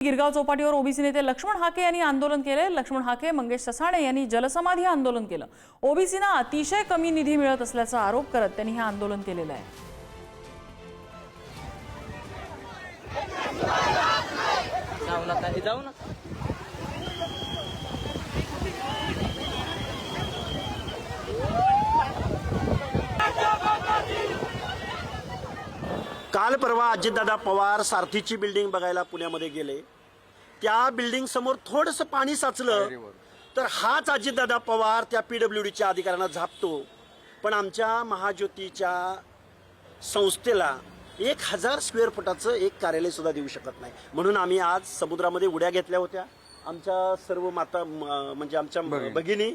गिरगाव चौपाटीवर ओबीसी नेते लक्ष्मण हाके यांनी आंदोलन केले. लक्ष्मण हाके मंगेश ससाणे यांनी जलसमाधी आंदोलन केलं. ओबीसीना अतिशय कमी निधी मिळत असल्याचा आरोप करत त्यांनी हे आंदोलन केलेलं आहे. जाऊ नका काल परवा अजितदादा पवार सारथीची बिल्डिंग बघायला पुण्यामध्ये गेले. त्या बिल्डिंग समोर थोडंसं पाणी साचलं तर हाच अजितदादा पवार त्या पीडब्ल्यू डीच्या अधिकाऱ्यांना झापतो. पण आमच्या महाज्योतीच्या संस्थेला एक हजार स्क्वेअर फुटाचं एक कार्यालय सुद्धा देऊ शकत नाही. म्हणून आम्ही आज समुद्रामध्ये उड्या घेतल्या होत्या. आमच्या सर्व माता म्हणजे आमच्या भगिनी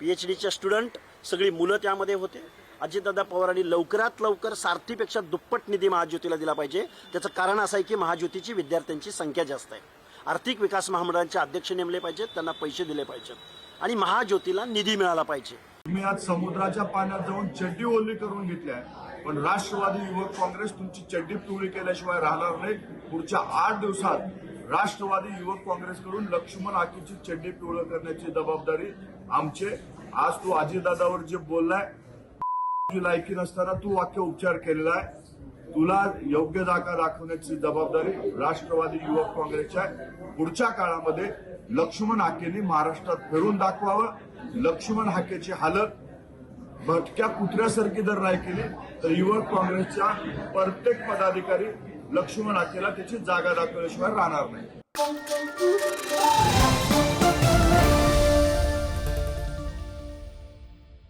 पी एच डीच्या स्टुडंट सगळी मुलं त्यामध्ये होते. अजितदादा पवारांनी लवकरात लवकर सारथीपेक्षा दुप्पट निधी महाज्योतीला दिला पाहिजे. त्याचं कारण असं आहे की महाज्योतीची विद्यार्थ्यांची संख्या जास्त आहे. आर्थिक विकास महामंडळाचे अध्यक्ष नेमले पाहिजेत त्यांना पैसे दिले पाहिजेत. आणि महाज्योतीला निधी मिळाला पाहिजे. तुम्ही आज समुद्राच्या पाण्यात जाऊन चड्डी ओली करून घेतल्या पण राष्ट्रवादी युवक काँग्रेस तुमची चड्डी पिवळी केल्याशिवाय राहणार नाही. पुढच्या आठ दिवसात राष्ट्रवादी युवक काँग्रेसकडून लक्ष्मण आकीची चड्डी पिवळं करण्याची जबाबदारी आमचे. आज तू अजितदादावर जे बोललाय तुझी लायकी नसताना तू वाक्य उपचार केलेला आहे. तुला योग्य जागा दाखवण्याची जबाबदारी राष्ट्रवादी युवक काँग्रेसच्या आहे. पुढच्या काळामध्ये लक्ष्मण हाकेने महाराष्ट्रात फिरून दाखवावं. लक्ष्मण हाकेची हालत भटक्या कुत्र्यासारखी जर नाही केली तर युवक काँग्रेसच्या प्रत्येक पदाधिकारी लक्ष्मण हाकेला त्याची जागा दाखवल्याशिवाय राहणार नाही.